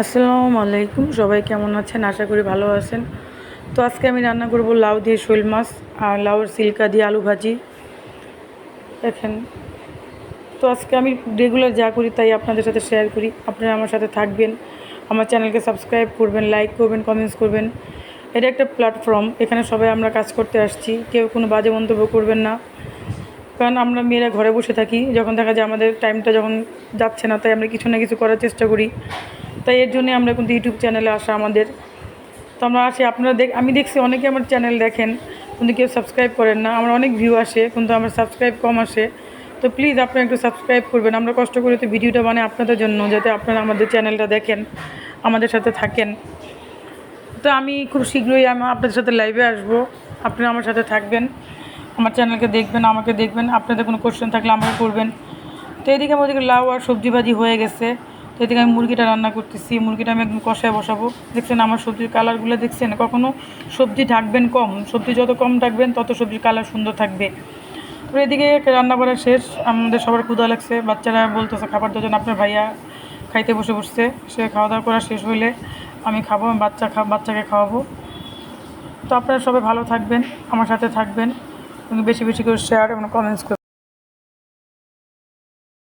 আসসালামু আলাইকুম, সবাই কেমন আছেন? আশা করি ভালো আছেন। তো আজকে আমি রান্না করব লাউ দিয়ে শোল মাছ আর লাউর সিল্কা দিয়ে আলু ভাজি। দেখেন, তো আজকে আমি রেগুলার যা করি তাই আপনাদের সাথে শেয়ার করি। আপনারা আমার সাথে থাকবেন, আমার চ্যানেলকে সাবস্ক্রাইব করবেন লাইক করবেন কমেন্টস করবেন। এটা একটা প্ল্যাটফর্ম এখানে সবাই আমরা কাজ করতে আসছি, কেউ কোনো বাজে মন্তব্য করবেন না। কারণ আমরা মেয়েরা ঘরে বসে থাকি, যখন দেখা যায় আমাদের টাইমটা যখন যাচ্ছে না, তাই আমরা কিছু না কিছু করার চেষ্টা করি। তাই এর জন্যে আমরা কিন্তু ইউটিউব চ্যানেলে আসা আমাদের। তো আমরা আসি, আপনারা দেখ আমি দেখছি অনেকে আমার চ্যানেল দেখেন, কিন্তু কেউ সাবস্ক্রাইব করেন না। আমার অনেক ভিউ আসে, কিন্তু আমার সাবস্ক্রাইব কম আসে। তো প্লিজ আপনারা একটু সাবস্ক্রাইব করবেন। আমরা কষ্ট করে তো ভিডিওটা বানাই আপনাদের জন্য, যাতে আপনারা আমাদের চ্যানেলটা দেখেন, আমাদের সাথে থাকেন। তো আমি খুব শীঘ্রই আমি আপনাদের সাথে লাইভে আসব। আপনারা আমার সাথে থাকবেন, আমার চ্যানেলকে দেখবেন, আমাকে দেখবেন। আপনাদের কোনো কোশ্চেন থাকলে আমাকে করবেন তো এদিকে আমার ওদিকে লাউ আর সবজি ভাজি হয়ে গেছে। এদিকে আমি মুরগিটা রান্না করতেছি, মুরগিটা আমি একদম কষায় বসাবো। দেখছেন আমার সবজির কালারগুলো দেখছেন, কখনো সবজি ঢাকবেন কম, সবজি যত কম ঢাকবেন তত সবজির কালার সুন্দর থাকবে। তো এদিকে রান্না করা শেষ, আমাদের সবার ক্ষুদা লাগছে, বাচ্চারা বলতেছে, খাবার দুজন আপনার ভাইয়া খাইতে বসে বসছে, সে খাওয়া দাওয়া করা শেষ হইলে আমি খাব বাচ্চা খা, বাচ্চাকে খাওয়াবো। তো আপনারা সবাই ভালো থাকবেন, আমার সাথে থাকবেন বেশি বেশি করে শেয়ার এবং কমেন্টস